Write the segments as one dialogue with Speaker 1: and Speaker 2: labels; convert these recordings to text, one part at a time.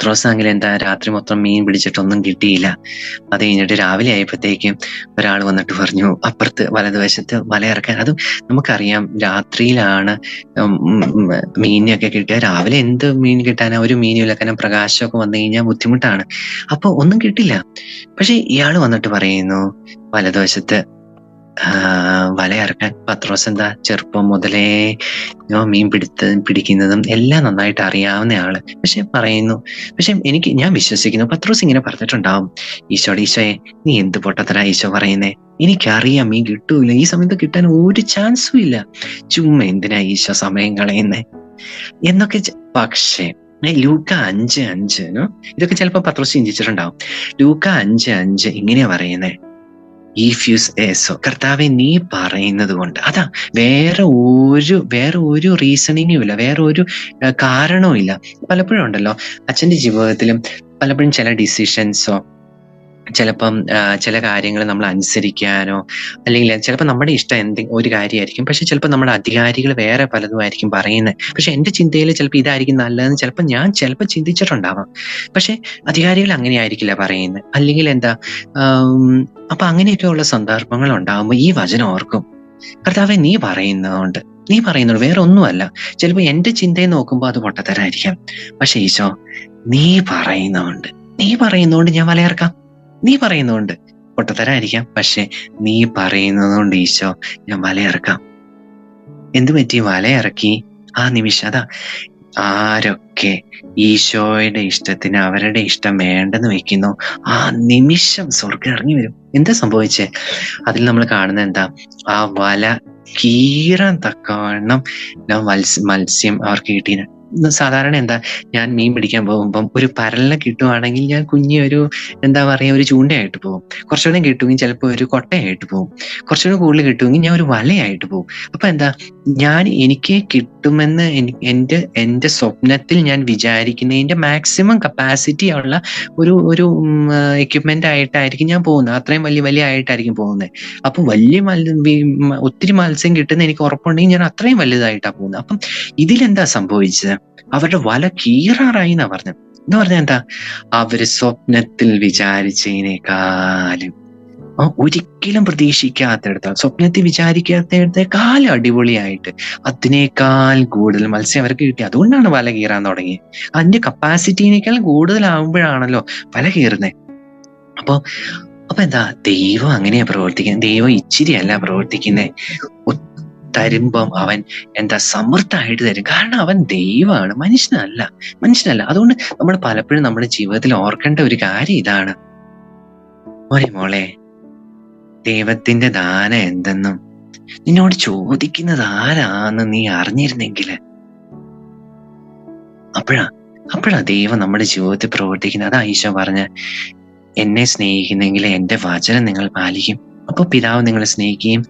Speaker 1: പത്രോസാണെങ്കിൽ എന്താ രാത്രി മൊത്തം മീൻ പിടിച്ചിട്ടൊന്നും കിട്ടിയില്ല. അത് കഴിഞ്ഞിട്ട് രാവിലെ ആയപ്പോഴത്തേക്കും ഒരാൾ വന്നിട്ട് പറഞ്ഞു അപ്പുറത്ത് വലതുവശത്ത് വല ഇറക്കാൻ. അതും നമുക്കറിയാം രാത്രിയിലാണ് മീനൊക്കെ കിട്ടുക രാവിലെ എന്ത് മീൻ കിട്ടാനാ? ഒരു മീനും ഇല്ല പ്രകാശമൊക്കെ വന്നു കഴിഞ്ഞാൽ ബുദ്ധിമുട്ടാണ്. അപ്പൊ ഒന്നും കിട്ടില്ല. പക്ഷെ ഇയാൾ വന്നിട്ട് പറയുന്നു വലതുവശത്ത് ആ, വല ഇറക്കാൻ പത്രോസ് എന്താ ചെറുപ്പം മുതലേ മീൻ പിടുത്ത പിടിക്കുന്നതും എല്ലാം നന്നായിട്ട് അറിയാവുന്ന ആൾ. പക്ഷെ പറയുന്നു പക്ഷെ എനിക്ക് ഞാൻ വിശ്വസിക്കുന്നു പത്രോസ് ഇങ്ങനെ പറഞ്ഞിട്ടുണ്ടാവും. ഈശോടെ ഈശോയെ നീ എന്ത് പൊട്ടത്തരാ ഈശോ പറയുന്നേ? എനിക്കറിയാം മീൻ കിട്ടൂല. ഈ സമയത്ത് കിട്ടാൻ ഒരു ചാൻസും ഇല്ല. ചുമ്മാ എന്തിനാ ഈശോ സമയം കളയുന്നേ? എന്നൊക്കെ പക്ഷേ ലൂക്ക അഞ്ച് അഞ്ച് ഇതൊക്കെ ചിലപ്പോ പത്രോസ് ചിന്തിച്ചിട്ടുണ്ടാവും. ലൂക്ക അഞ്ച് അഞ്ച് ഇങ്ങനെയാ പറയുന്നേ? ഇഫ് ഏസോ സോ കർത്താവെ നീ പറയുന്നത് കൊണ്ട് അതാ വേറെ ഒരു വേറെ ഒരു റീസണിങ്ങും ഇല്ല. വേറെ ഒരു കാരണവും ഇല്ല. പലപ്പോഴും ഉണ്ടല്ലോ അച്ഛന്റെ ജീവിതത്തിലും പലപ്പോഴും ചില ഡിസിഷൻസോ ചിലപ്പം ചില കാര്യങ്ങൾ നമ്മൾ അനുസരിക്കാനോ അല്ലെങ്കിൽ ചിലപ്പോൾ നമ്മുടെ ഇഷ്ടം എന്തെങ്കിലും ഒരു കാര്യമായിരിക്കും. പക്ഷെ ചിലപ്പോൾ നമ്മുടെ അധികാരികൾ വേറെ പലതും ആയിരിക്കും പറയുന്നത്. പക്ഷെ എന്റെ ചിന്തയിൽ ചിലപ്പോൾ ഇതായിരിക്കും നല്ലതെന്ന് ചിലപ്പോൾ ഞാൻ ചിലപ്പോൾ ചിന്തിച്ചിട്ടുണ്ടാവാം. പക്ഷെ അധികാരികൾ അങ്ങനെ ആയിരിക്കില്ല പറയുന്നത്. അല്ലെങ്കിൽ എന്താ അപ്പൊ അങ്ങനെയൊക്കെയുള്ള സന്ദർഭങ്ങൾ ഉണ്ടാകുമ്പോൾ ഈ വചനം ഓർക്കും. കർത്താവെ നീ പറയുന്നതുകൊണ്ട് നീ പറയുന്നുണ്ട് വേറെ ഒന്നുമല്ല ചിലപ്പോൾ എന്റെ ചിന്തയെ നോക്കുമ്പോൾ അത് പൊട്ടത്തരായിരിക്കാം. പക്ഷെ ഈശോ നീ പറയുന്നതുകൊണ്ട് നീ പറയുന്നതുകൊണ്ട് ഞാൻ വലയിറക്കാം നീ പറയുന്നതുകൊണ്ട് പൊട്ടത്തരായിരിക്കാം. പക്ഷെ നീ പറയുന്നതുകൊണ്ട് ഈശോ ഞാൻ വലയിറക്കാം എന്തു പറ്റി? വലയിറക്കി. ആ നിമിഷം അതാ ആരൊക്കെ ഈശോയുടെ ഇഷ്ടത്തിന് അവരുടെ ഇഷ്ടം വേണ്ടെന്ന് വെക്കുന്നു ആ നിമിഷം സ്വർഗം ഇറങ്ങി വരും. എന്താ സംഭവിച്ചേ? അതിൽ നമ്മൾ കാണുന്നത് എന്താ? ആ വല കീറാൻ തക്കവണ്ണം മത്സ്യ അവർക്ക് കിട്ടീന് ഇന്ന് സാധാരണ എന്താ ഞാൻ മീൻ പിടിക്കാൻ പോകുമ്പം ഒരു പരലിനെ കിട്ടുവാണെങ്കിൽ ഞാൻ കുഞ്ഞി ഒരു എന്താ പറയുക ഒരു ചൂണ്ടയായിട്ട് പോകും. കുറച്ചുകൂടെ കിട്ടുമെങ്കിൽ ചിലപ്പോൾ ഒരു കൊട്ടയായിട്ട് പോകും. കുറച്ചുകൂടെ കൂടുതൽ കിട്ടുമെങ്കിൽ ഞാൻ ഒരു വലയായിട്ട് പോകും. അപ്പൊ എന്താ ഞാൻ എനിക്ക് കിട്ടുമെന്ന് എന്റെ എന്റെ സ്വപ്നത്തിൽ ഞാൻ വിചാരിക്കുന്നതിന്റെ മാക്സിമം കപ്പാസിറ്റി ഉള്ള ഒരു ഒരു എക്യുപ്മെന്റ് ആയിട്ടായിരിക്കും ഞാൻ പോകുന്നത്. അത്രയും വലിയ വലിയ ആയിട്ടായിരിക്കും പോകുന്നത്. അപ്പൊ വലിയ മത് ഒത്തിരി മത്സ്യം കിട്ടുന്ന എനിക്ക് ഉറപ്പുണ്ടെങ്കിൽ ഞാൻ അത്രയും വലുതായിട്ടാണ് പോകുന്നത്. അപ്പം ഇതിലെന്താ സംഭവിച്ചത്? അവരുടെ വല കീറാറായി എന്നാ പറഞ്ഞത്. എന്ന് പറഞ്ഞാൽ എന്താ? അവർ സ്വപ്നത്തിൽ വിചാരിച്ചതിനേക്കാളും ആ, ഒരിക്കലും പ്രതീക്ഷിക്കാത്തടത്ത് സ്വപ്നത്തിൽ വിചാരിക്കാത്തടത്തേക്കാൾ അടിപൊളിയായിട്ട് അതിനേക്കാൾ കൂടുതൽ മത്സ്യം അവർക്ക് കിട്ടി. അതുകൊണ്ടാണ് വല കീറാൻ തുടങ്ങിയത് അതിന്റെ കപ്പാസിറ്റിനേക്കാൾ കൂടുതലാവുമ്പോഴാണല്ലോ വല കീറുന്നത് അപ്പൊ അപ്പൊ എന്താ? ദൈവം അങ്ങനെയാ പ്രവർത്തിക്കുന്നത് ദൈവം ഇച്ചിരി അല്ല പ്രവർത്തിക്കുന്നത് തരുമ്പം അവൻ എന്താ സമൃദ്ധമായിട്ട് തരും. കാരണം അവൻ ദൈവമാണ് മനുഷ്യനല്ല മനുഷ്യനല്ല. അതുകൊണ്ട് നമ്മൾ പലപ്പോഴും നമ്മുടെ ജീവിതത്തിൽ ഓർക്കേണ്ട ഒരു കാര്യം ഇതാണ്. മോനെ മോളെ ദൈവത്തിന്റെ ദാനം എന്തെന്നും നിന്നോട് ചോദിക്കുന്നത് ആരാന്ന് നീ അറിഞ്ഞിരുന്നെങ്കിൽ അപ്പോഴാ അപ്പോഴാ ദൈവം നമ്മുടെ ജീവിതത്തിൽ പ്രവർത്തിക്കുന്നത്. അതാ ഈശോ പറഞ്ഞ എന്നെ സ്നേഹിക്കുന്നെങ്കിൽ എന്റെ വചനം നിങ്ങൾ പാലിക്കും. അപ്പൊ പിതാവ് നിങ്ങളെ സ്നേഹിക്കുകയും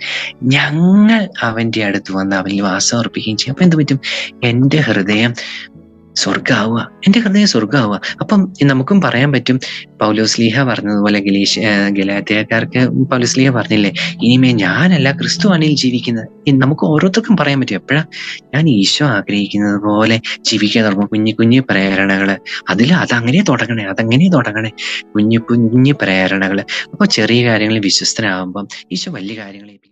Speaker 1: ഞങ്ങൾ അവന്റെ അടുത്ത് വന്ന് അവനിൽ വാസം അർപ്പിക്കുകയും ചെയ്യും. അപ്പൊ എന്ത് പറ്റും? എന്റെ ഹൃദയം സ്വർഗാവുക എന്റെ ഹൃദയം സ്വർഗാവുക അപ്പം നമുക്കും പറയാൻ പറ്റും പൗലോസ്ലീഹ പറഞ്ഞതുപോലെ ഗലീഷ് പൗലോസ് പൗലോസ്ലീഹ പറഞ്ഞില്ലേ ഇനിമേ ഞാനല്ല ക്രിസ്തു അണിയിൽ ജീവിക്കുന്നത് നമുക്ക് ഓരോരുത്തർക്കും പറയാൻ പറ്റും. എപ്പോഴാ? ഞാൻ ഈശോ ആഗ്രഹിക്കുന്നത് പോലെ ജീവിക്കാൻ തുടങ്ങും. കുഞ്ഞു കുഞ്ഞു പ്രേരണകൾ അതിൽ അതങ്ങനെ തുടങ്ങണേ അതങ്ങനെ തുടങ്ങണേ. കുഞ്ഞു കുഞ്ഞു പ്രേരണകൾ അപ്പോൾ ചെറിയ കാര്യങ്ങളിൽ വിശ്വസ്തനാകുമ്പം ഈശോ വലിയ കാര്യങ്ങളെ